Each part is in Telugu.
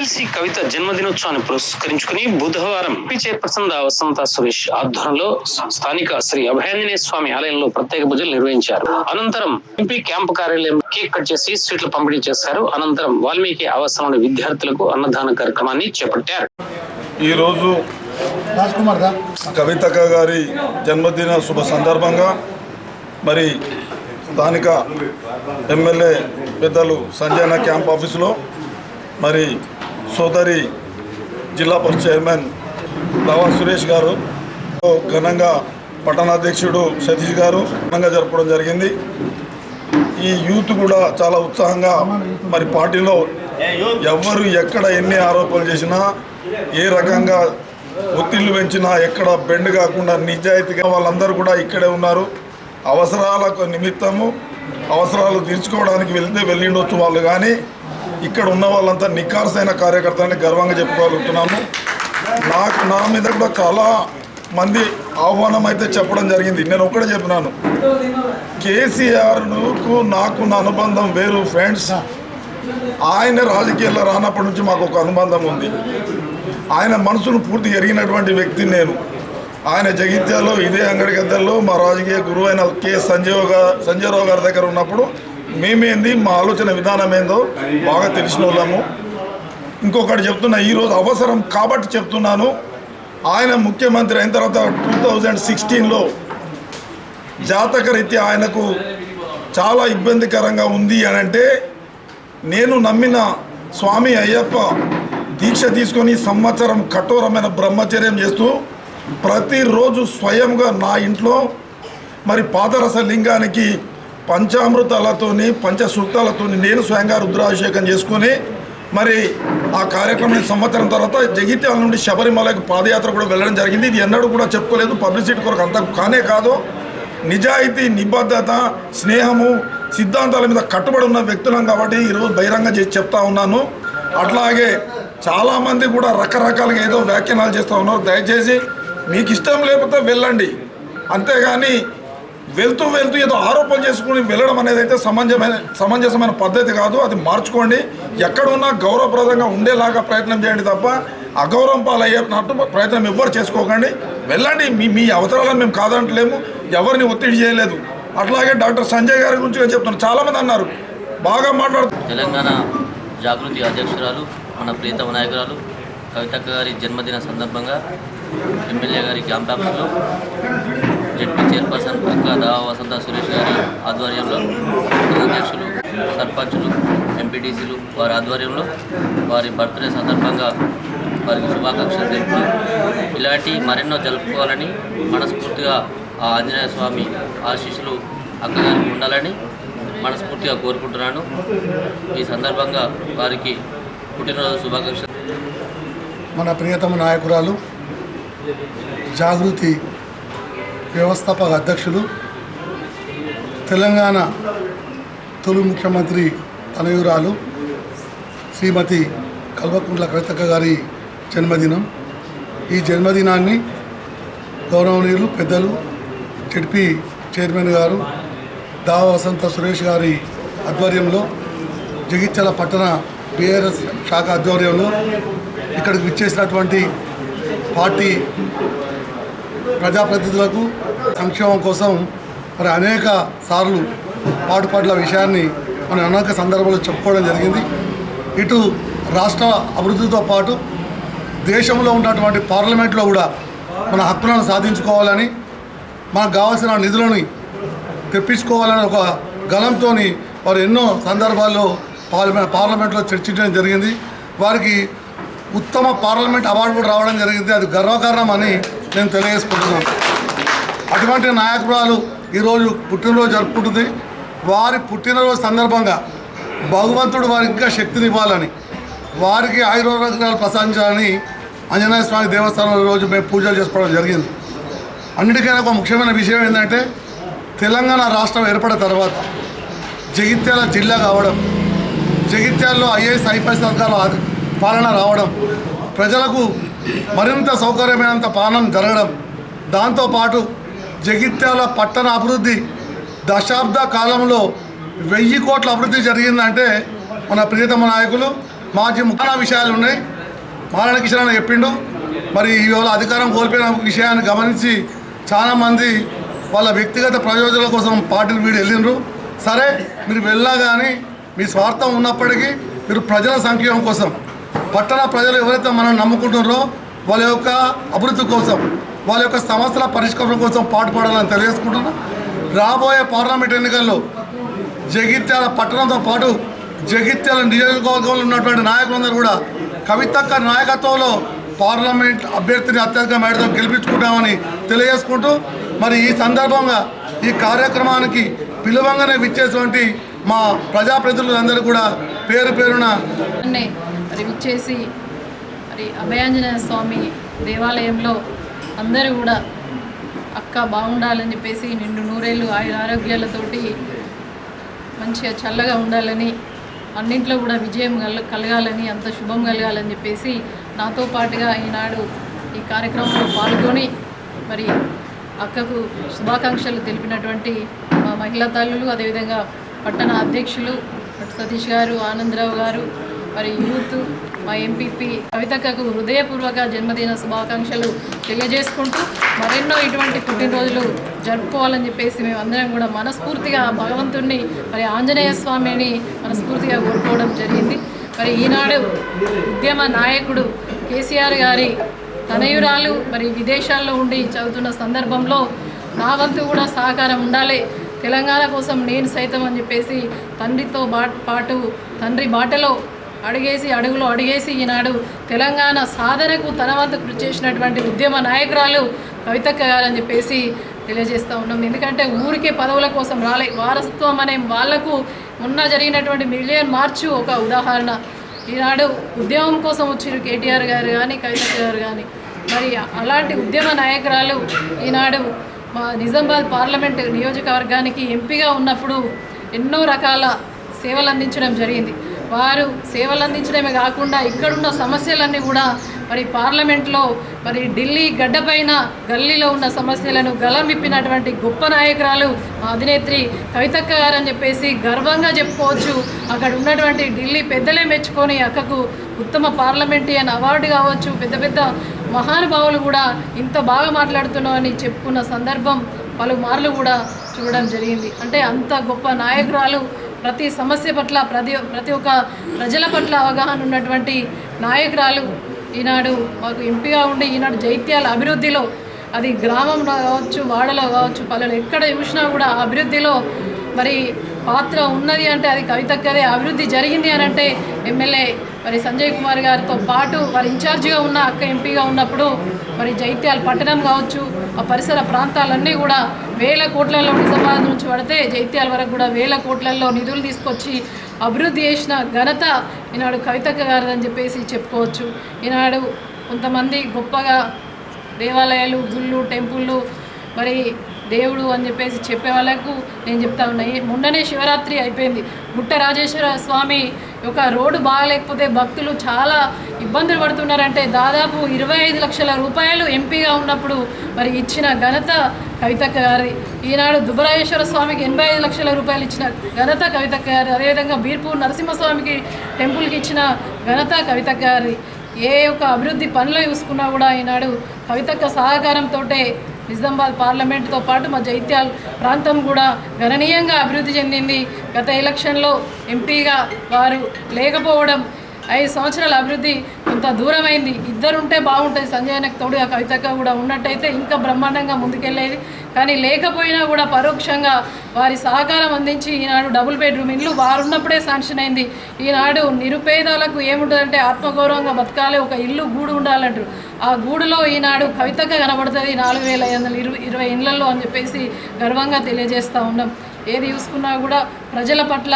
ఎమ్మెల్సీ కవిత జన్మదినోత్సవాన్ని పురస్కరించుకుని బుధవారం చైర్పర్సన్ దా వసంత సురేష్ ఆధ్వర్యంలో స్థానిక శ్రీ అభయాంజనేయ స్వామి ఆలయంలో ప్రత్యేక పూజలు నిర్వహించారు. అనంతరం ఎంపీ క్యాంపు కార్యాలయం కేక్ కట్ చేసి స్వీట్లు పంపిణీ చేశారు. అనంతరం వాల్మీకి ఆవాసంలోని విద్యార్థులకు అన్నదాన కార్యక్రమాన్ని చేపట్టారు. ఈ రోజు కవిత గారి జన్మదిన శుభ సందర్భంగా మరి స్థానిక ఎమ్మెల్యే పెద్దలు సంజయన క్యాంప్ ఆఫీసులో మరి సోదరి జిల్లా పరిషత్ చైర్మన్ దావా సురేష్ గారు ఘనంగా పట్టణాధ్యక్షుడు సతీష్ గారు ఘనంగా జరపడం జరిగింది. ఈ యూత్ కూడా చాలా ఉత్సాహంగా మరి పార్టీలో ఎవరు ఎక్కడ ఎన్ని ఆరోపణలు చేసినా ఏ రకంగా ఒత్తిళ్ళు పెంచినా ఎక్కడ బెండ్ కాకుండా నిజాయితీగా వాళ్ళందరూ కూడా ఇక్కడే ఉన్నారు. అవసరాలకు నిమిత్తము అవసరాలు తీర్చుకోవడానికి వెళ్తే వెళ్ళిండొచ్చు వాళ్ళు కానీ ఇక్కడ ఉన్న వాళ్ళంతా నిఖార్సైన కార్యకర్తలని గర్వంగా చెప్పుకోగలుగుతున్నాము. నాకు నా మీద కూడా చాలా మంది ఆహ్వానం అయితే చెప్పడం జరిగింది. నేను ఒక్కడే చెప్పినాను కేసీఆర్కు నాకున్న అనుబంధం వేరు ఫ్రెండ్స్. ఆయన రాజకీయాల్లో రానప్పటి నుంచి మాకు ఒక అనుబంధం ఉంది. ఆయన మనసును పూర్తి ఎరిగినటువంటి వ్యక్తి నేను. ఆయన జగిత్యాలో ఇదే అంగడి గద్దల్లో మా రాజకీయ గురువు అయిన కె. సంజీవ్ గారు సంజయరావు గారి దగ్గర ఉన్నప్పుడు మేమేంది? మా ఆలోచన విధానం ఏందో బాగా తెలిసిన వాళ్ళము. ఇంకొకటి చెప్తున్నా ఈరోజు అవసరం కాబట్టి చెప్తున్నాను. ఆయన ముఖ్యమంత్రి అయిన తర్వాత టూ థౌజండ్ సిక్స్టీన్లో జాతకరీత్యా ఆయనకు చాలా ఇబ్బందికరంగా ఉంది అని అంటే నేను నమ్మిన స్వామి అయ్యప్ప దీక్ష తీసుకొని సంవత్సరం కఠోరమైన బ్రహ్మచర్యం చేస్తూ ప్రతిరోజు స్వయంగా నా ఇంట్లో మరి పాదరస లింగానికి పంచామృతాలతోని పంచసూక్తాలతోని నేను స్వయంగా రుద్రాభిషేకం చేసుకొని మరి ఆ కార్యక్రమం సంవత్సరం తర్వాత జగిత్యాల నుండి శబరిమలకి పాదయాత్ర కూడా వెళ్ళడం జరిగింది. ఇది ఎన్నడూ కూడా చెప్పుకోలేదు. పబ్లిసిటీ కొరకు అంత కానే కాదు. నిజాయితీ నిబద్ధత స్నేహము సిద్ధాంతాల మీద కట్టుబడి ఉన్న వ్యక్తులం కాబట్టి ఈరోజు బహిరంగ చేసి చెప్తా ఉన్నాను. అట్లాగే చాలామంది కూడా రకరకాలుగా ఏదో వ్యాఖ్యానాలు చేస్తూ ఉన్నారు. దయచేసి మీకు ఇష్టం లేకపోతే వెళ్ళండి. అంతేగాని వెళ్తూ వెళ్తూ ఏదో ఆరోపణ చేసుకుని వెళ్ళడం అనేది అయితే సమంజమైన సమంజసమైన పద్ధతి కాదు. అది మార్చుకోండి. ఎక్కడున్నా గౌరవప్రదంగా ఉండేలాగా ప్రయత్నం చేయండి తప్ప అగౌరవం పాలయ్యేటట్టు ప్రయత్నం ఎవ్వరు చేసుకోకండి. వెళ్ళండి. మీ మీ అవసరాలను మేము కాదంటలేము. ఎవరిని ఒత్తిడి చేయలేదు. అట్లాగే డాక్టర్ సంజయ్ గారి గురించి నేను చెప్తున్నాను. చాలామంది అన్నారు. బాగా మాట్లాడుతున్నారు తెలంగాణ జాగృతి అధ్యక్షురాలు మన ప్రీతమ నాయకురాలు కవితక్క గారి జన్మదిన సందర్భంగా ఎమ్మెల్యే గారి క్యాంప్ ఆఫీస్లో జడ్పీ చైర్పర్సన్ అక్క దావా వసంత సురేష్ గారి ఆధ్వర్యంలో అధ్యక్షులు సర్పంచులు ఎంపీటీసీలు వారి ఆధ్వర్యంలో వారి బర్త్డే సందర్భంగా వారికి శుభాకాంక్షలు తెలుపుతూ ఇలాంటి మరెన్నో జరుపుకోవాలని మనస్ఫూర్తిగా ఆ ఆంజనేయ స్వామి ఆశీస్సులు అక్కగారికి ఉండాలని మనస్ఫూర్తిగా కోరుకుంటున్నాను. ఈ సందర్భంగా వారికి పుట్టినరోజు శుభాకాంక్షలు. మన ప్రియతమ నాయకురాలు జాగృతి వ్యవస్థాపక అధ్యక్షులు తెలంగాణ తొలి ముఖ్యమంత్రి తనయురాలు శ్రీమతి కల్వకుంట్ల కవితక్క గారి జన్మదినం. ఈ జన్మదినాన్ని గౌరవనీయులు పెద్దలు జడ్పీ చైర్మన్ గారు దావ వసంత సురేష్ గారి ఆధ్వర్యంలో జగిత్యాల పట్టణ బీఆర్ఎస్ శాఖ ఆధ్వర్యంలో ఇక్కడికి విచ్చేసినటువంటి పార్టీ ప్రజాప్రతినిధులకు సంక్షేమం కోసం మరి అనేక సార్లు పాటుపడ్ల విషయాన్ని మనం అనేక సందర్భాల్లో చెప్పుకోవడం జరిగింది. ఇటు రాష్ట్ర అభివృద్ధితో పాటు దేశంలో ఉన్నటువంటి పార్లమెంట్లో కూడా మన హక్కులను సాధించుకోవాలని మనకు కావాల్సిన నిధులని తెప్పించుకోవాలని ఒక గలంతో వారు ఎన్నో సందర్భాల్లో పార్లమెంట్ పార్లమెంట్లో చర్చించడం జరిగింది. వారికి ఉత్తమ పార్లమెంట్ అవార్డు కూడా రావడం జరిగింది. అది గర్వకారణం అని నేను తెలియజేసుకుంటున్నాను. అటువంటి నాయకురాలు ఈరోజు పుట్టినరోజు జరుపుకుంటుంది. వారి పుట్టినరోజు సందర్భంగా భగవంతుడు వారికి ఇంకా శక్తినివ్వాలని వారికి ఆయుర్వేదాలు ప్రసాదించాలని ఆంజనేయ స్వామి దేవస్థానం రోజు మేము పూజలు చేసుకోవడం జరిగింది. అన్నిటికైనా ఒక ముఖ్యమైన విషయం ఏంటంటే తెలంగాణ రాష్ట్రం ఏర్పడిన తర్వాత జగిత్యాల జిల్లా కావడం జగిత్యాల్లో ఐఏఎస్ ఐపీఎస్ అధికారుల పాలన రావడం ప్రజలకు మరింత సౌకర్యమైనంత పాలన జరగడం దాంతోపాటు జగిత్యాల పట్టణ అభివృద్ధి దశాబ్ద కాలంలో వెయ్యి కోట్ల అభివృద్ధి జరిగిందంటే మన ప్రియతమ నాయకులు మాజీ ముఖ్య విషయాలు ఉన్నాయి. మారణ కిషన్ అని చెప్పిండు. మరి ఇవాళ అధికారం కోల్పోయిన విషయాన్ని గమనించి చాలామంది వాళ్ళ వ్యక్తిగత ప్రయోజనాల కోసం పార్టీలు వీడు వెళ్ళినరు సరే మీరు వెళ్ళా కానీ మీ స్వార్థం ఉన్నప్పటికీ మీరు ప్రజల సంక్షేమం కోసం పట్టణ ప్రజలు ఎవరైతే మనం నమ్ముకుంటున్నారో వాళ్ళ యొక్క అభివృద్ధి కోసం వాళ్ళ యొక్క సమస్యల పరిష్కారం కోసం పాటుపడాలని తెలియజేసుకుంటున్నాం. రాబోయే పార్లమెంట్ ఎన్నికల్లో జగిత్యాల పట్టణంతో పాటు జగిత్యాల నియోజకవర్గంలో ఉన్నటువంటి నాయకులందరూ కూడా కవితక్క నాయకత్వంలో పార్లమెంట్ అభ్యర్థిని అత్యధిక మేడతో గెలిపించుకుంటామని తెలియజేసుకుంటూ మరి ఈ సందర్భంగా ఈ కార్యక్రమానికి పిలువంగానే విచ్చేటువంటి మా ప్రజాప్రతినిధులందరూ కూడా పేరు పేరున మరి విచ్చేసి మరి అభయాంజనేయ స్వామి దేవాలయంలో అందరూ కూడా అక్క బాగుండాలని చెప్పేసి నిండు నూరేళ్ళు ఆయుర ఆరోగ్యాలతోటి మంచిగా చల్లగా ఉండాలని అన్నింట్లో కూడా విజయం కల కలగాలని అంత శుభం కలగాలని చెప్పేసి నాతో పాటుగా ఈనాడు ఈ కార్యక్రమంలో పాల్గొని మరి అక్కకు శుభాకాంక్షలు తెలిపినటువంటి మా మహిళా తల్లులు అదేవిధంగా పట్టణ అధ్యక్షులు సతీష్ గారు ఆనందరావు గారు మరి యూత్ మా ఎంపీపీ కవితక్కకు హృదయపూర్వక జన్మదిన శుభాకాంక్షలు తెలియజేసుకుంటూ మరెన్నో ఇటువంటి పుట్టినరోజులు జరుపుకోవాలని చెప్పేసి మేము అందరం కూడా మనస్ఫూర్తిగా భగవంతుణ్ణి మరి ఆంజనేయ స్వామిని మనస్ఫూర్తిగా కోరుకోవడం జరిగింది. మరి ఈనాడు ఉద్యమ నాయకుడు కేసీఆర్ గారి తనయురాలు మరి విదేశాల్లో ఉండి చదువుతున్న సందర్భంలో నా వంతు కూడా సహకారం ఉండాలి. తెలంగాణ కోసం నేను సైతం అని చెప్పేసి తండ్రితో బా పాటు తండ్రి బాటలో అడిగేసి అడుగులో అడిగేసి ఈనాడు తెలంగాణ సాధనకు తన వంతు కృషి చేసినటువంటి ఉద్యమ నాయకురాలు కవితక్క గారు అని చెప్పేసి తెలియజేస్తూ ఉన్నాం. ఎందుకంటే ఊరికే పదవుల కోసం రాలే. వారసత్వం అనే వాళ్ళకు ఉన్న జరిగినటువంటి మిలియన్ మార్చు ఒక ఉదాహరణ. ఈనాడు ఉద్యమం కోసం వచ్చిన కేటీఆర్ గారు కానీ కవిత గారు కానీ మరి అలాంటి ఉద్యమ నాయకురాలు ఈనాడు మా నిజామాబాద్ పార్లమెంట్ నియోజకవర్గానికి ఎంపీగా ఉన్నప్పుడు ఎన్నో రకాల సేవలు అందించడం జరిగింది. వారు సేవలు అందించడమే కాకుండా ఇక్కడున్న సమస్యలన్నీ కూడా మరి పార్లమెంట్లో మరి ఢిల్లీ గడ్డపైన గల్లీలో ఉన్న సమస్యలను గలమిప్పినటువంటి గొప్ప నాయకురాలు మా అధినేత్రి కవితక్క గారు అని చెప్పేసి గర్వంగా చెప్పుకోవచ్చు. అక్కడ ఉన్నటువంటి ఢిల్లీ పెద్దలే మెచ్చుకొని అక్కకు ఉత్తమ పార్లమెంటేరియన్ అవార్డు కావచ్చు. పెద్ద పెద్ద మహానుభావులు కూడా ఇంత బాగా మాట్లాడుతున్నామని చెప్పుకున్న సందర్భం పలుమార్లు కూడా చూడడం జరిగింది. అంటే అంత గొప్ప నాయకురాలు ప్రతి సమస్య పట్ల ప్రతి ప్రతి ఒక్క ప్రజల పట్ల అవగాహన ఉన్నటువంటి నాయకురాలు ఈనాడు మాకు ఎంపీగా ఉండి ఈనాడు జైత్యాల అభివృద్ధిలో అది గ్రామంలో కావచ్చు వాడలో కావచ్చు పల్లెలు ఎక్కడ చూసినా కూడా అభివృద్ధిలో మరి పాత్ర ఉన్నది అంటే అది కవితక్కదే అభివృద్ధి జరిగింది అని అంటే ఎమ్మెల్యే మరి సంజయ్ కుమార్ గారితో పాటు వారి ఇన్ఛార్జిగా ఉన్న అక్క ఎంపీగా ఉన్నప్పుడు మరి జైత్యాల పట్టణం కావచ్చు ఆ పరిసర ప్రాంతాలన్నీ కూడా వేల కోట్లలో నిజామాబాద్ నుంచి పడితే జైత్యాల వరకు కూడా వేల కోట్లలో నిధులు తీసుకొచ్చి అభివృద్ధి చేసిన ఘనత ఈనాడు కవిత గారిదని చెప్పేసి చెప్పుకోవచ్చు. ఈనాడు కొంతమంది గొప్పగా దేవాలయాలు గుళ్ళు టెంపుళ్ళు మరి దేవుడు అని చెప్పేసి చెప్పే వాళ్ళకు నేను చెప్తా ఉన్నాయి మొన్ననే శివరాత్రి అయిపోయింది. బుట్ట రాజేశ్వర స్వామి యొక్క రోడ్డు బాగలేకపోతే భక్తులు చాలా ఇబ్బందులు పడుతున్నారంటే దాదాపు ఇరవై ఐదు లక్షల రూపాయలు ఎంపీగా ఉన్నప్పుడు మరి ఇచ్చిన ఘనత కవితక్క గారి. ఈనాడు దుబ్బరాజేశ్వర స్వామికి ఎనభై ఐదు లక్షల రూపాయలు ఇచ్చిన ఘనత కవితక్క గారి. అదేవిధంగా బీర్పూర్ నరసింహస్వామికి టెంపుల్కి ఇచ్చిన ఘనత కవితక్క గారి. ఏ యొక్క అభివృద్ధి పనులు చూసుకున్నా కూడా ఈనాడు కవితక్క సహకారంతో నిజామాబాద్ పార్లమెంట్తో పాటు మా జైత్యాల ప్రాంతం కూడా గణనీయంగా అభివృద్ధి చెందింది. గత ఎలక్షన్లో ఎంపీగా వారు లేకపోవడం ఐదు సంవత్సరాల అభివృద్ధి కొంత దూరమైంది. ఇద్దరుంటే బాగుంటుంది. సంజయనకు తోడుగా కవితక కూడా ఉన్నట్టయితే ఇంకా బ్రహ్మాండంగా ముందుకెళ్ళేది. కానీ లేకపోయినా కూడా పరోక్షంగా వారి సహకారం అందించి ఈనాడు డబుల్ బెడ్రూమ్ ఇల్లు వారు ఉన్నప్పుడే శాంక్షన్ అయింది. ఈనాడు నిరుపేదలకు ఏముంటుందంటే ఆత్మగౌరవంగా బతకాలి. ఒక ఇల్లు గూడు ఉండాలంటారు. ఆ గూడులో ఈనాడు కవితగా కనబడుతుంది నాలుగు వేల ఐదు వందల ఇరవై ఇరవై ఇళ్ళలో అని చెప్పేసి గర్వంగా తెలియజేస్తూ ఉన్నాం. ఏది చూసుకున్నా కూడా ప్రజల పట్ల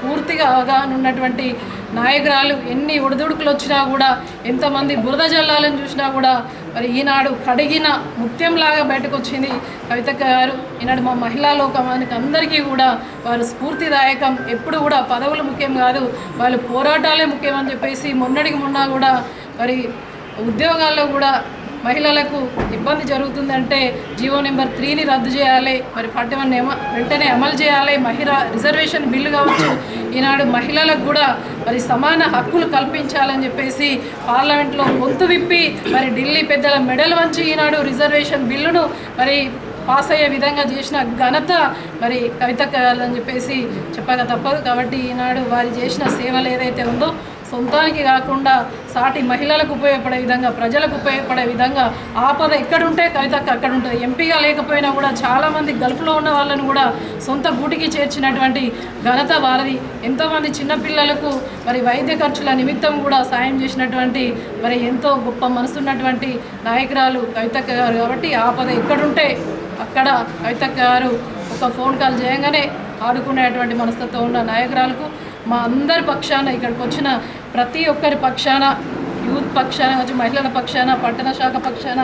పూర్తిగా అవగాహన ఉన్నటువంటి నాయకురాలు ఎన్ని ఒడిదుడుకులు వచ్చినా కూడా ఎంతమంది బురద జల్లాలని చూసినా కూడా మరి ఈనాడు కడిగిన ముత్యంలాగా బయటకు వచ్చింది కవితక్క గారు. ఈనాడు మా మహిళా లోకానికి అందరికీ కూడా వారు స్ఫూర్తిదాయకం. ఎప్పుడు కూడా పదవులు ముఖ్యం కాదు వాళ్ళు పోరాటాలే ముఖ్యం అని చెప్పేసి మొన్నటికి మొన్న కూడా మరి ఉద్యోగాల్లో కూడా మహిళలకు ఇబ్బంది జరుగుతుందంటే జీవో నెంబర్ త్రీని రద్దు చేయాలి. మరి ఫార్టీ వన్ వెంటనే అమలు చేయాలి. మహిళ రిజర్వేషన్ బిల్లు కావచ్చు. ఈనాడు మహిళలకు కూడా మరి సమాన హక్కులు కల్పించాలని చెప్పేసి పార్లమెంట్లో గొంతు విప్పి మరి ఢిల్లీ పెద్దల మెడల్ వంచి ఈనాడు రిజర్వేషన్ బిల్లును మరి పాస్ అయ్యే విధంగా చేసిన ఘనత మరి కవిత కవాలని చెప్పేసి చెప్పక తప్పదు. కాబట్టి ఈనాడు వారు చేసిన సేవలు ఏదైతే ఉందో సొంతానికి కాకుండా సాటి మహిళలకు ఉపయోగపడే విధంగా ప్రజలకు ఉపయోగపడే విధంగా ఆపద ఎక్కడుంటే కవితకు అక్కడ ఉంటుంది ఎంపీగా లేకపోయినా కూడా చాలామంది గల్ఫ్లో ఉన్న వాళ్ళని కూడా సొంత గూటికి చేర్చినటువంటి ఘనత వారిది. ఎంతోమంది చిన్నపిల్లలకు మరి వైద్య ఖర్చుల నిమిత్తం కూడా సాయం చేసినటువంటి మరి ఎంతో గొప్ప మనసున్నటువంటి నాయకురాలు కవితక్క గారు. కాబట్టి ఆపద ఎక్కడుంటే అక్కడ కవితక్క గారు ఒక ఫోన్ కాల్ చేయగానే ఆడుకునేటువంటి మనస్తత్వం ఉన్న నాయకురాలకు మా అందరి పక్షాన ఇక్కడికి వచ్చిన ప్రతి ఒక్కరి పక్షాన యూత్ పక్షాన కావచ్చు మహిళల పక్షాన పట్టణ శాఖ పక్షాన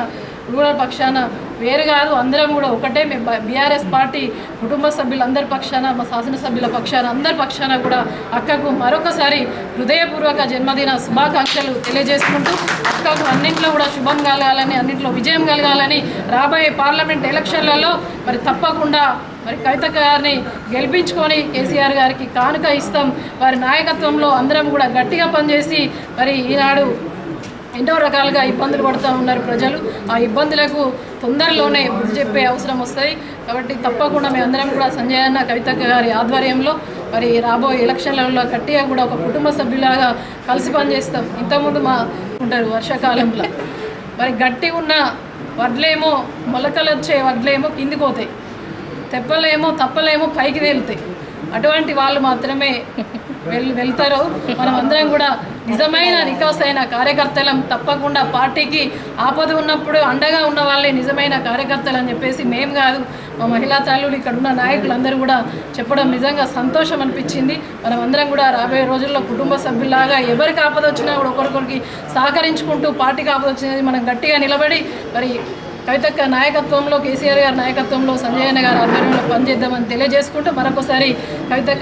రూరల్ పక్షాన వేరు కాదు అందరం కూడా ఒకటే మేము బీఆర్ఎస్ పార్టీ కుటుంబ సభ్యులందరి పక్షాన మా శాసనసభ్యుల పక్షాన అందరి పక్షాన కూడా అక్కకు మరొకసారి హృదయపూర్వక జన్మదిన శుభాకాంక్షలు తెలియజేసుకుంటూ అక్కకు అన్నింట్లో కూడా శుభం కలగాలని అన్నింటిలో విజయం కలగాలని రాబోయే పార్లమెంట్ ఎలక్షన్లలో మరి తప్పకుండా మరి కవిత గారిని గెలిపించుకొని కేసీఆర్ గారికి కానుక ఇస్తాం. వారి నాయకత్వంలో అందరం కూడా గట్టిగా పనిచేసి మరి ఈనాడు ఎన్నో రకాలుగా ఇబ్బందులు పడుతూ ఉన్నారు ప్రజలు. ఆ ఇబ్బందులకు తొందరలోనే బుద్ధి చెప్పే అవసరం వస్తుంది. కాబట్టి తప్పకుండా మేమందరం కూడా సంజయ్ అన్న కవిత గారి ఆధ్వర్యంలో మరి రాబోయే ఎలక్షన్లలో గట్టిగా కూడా ఒక కుటుంబ సభ్యులాగా కలిసి పనిచేస్తాం. ఇంతకుముందు మా ఉంటారు వర్షాకాలంలో. మరి గట్టి ఉన్న వడ్లేమో మొలకలు వచ్చే వడ్లేమో కిందికి పోతాయి. తెప్పలేమో తప్పలేమో పైకి తేలుతాయి. అటువంటి వాళ్ళు మాత్రమే వెళ్ వెళ్తారు. మనం అందరం కూడా నిజమైన నికాసైన కార్యకర్తలం తప్పకుండా పార్టీకి ఆపద ఉన్నప్పుడు అండగా ఉన్న వాళ్ళే నిజమైన కార్యకర్తలు అని చెప్పేసి మేము కాదు మా మహిళా తల్లులు ఇక్కడ ఉన్న నాయకులందరూ కూడా చెప్పడం నిజంగా సంతోషం అనిపించింది. మనం అందరం కూడా రాబోయే రోజుల్లో కుటుంబ సభ్యులాగా ఎవరికి ఆపద వచ్చినా కూడా ఒకరికొకరికి సహకరించుకుంటూ పార్టీకి ఆపద వచ్చినది మనం గట్టిగా నిలబడి మరి కవితక్క నాయకత్వంలో కేసీఆర్ గారి నాయకత్వంలో సంజయ్ అన్న గారి ఆధ్వర్యంలో పనిచేద్దామని తెలియజేసుకుంటూ మరొకసారి కవితక్క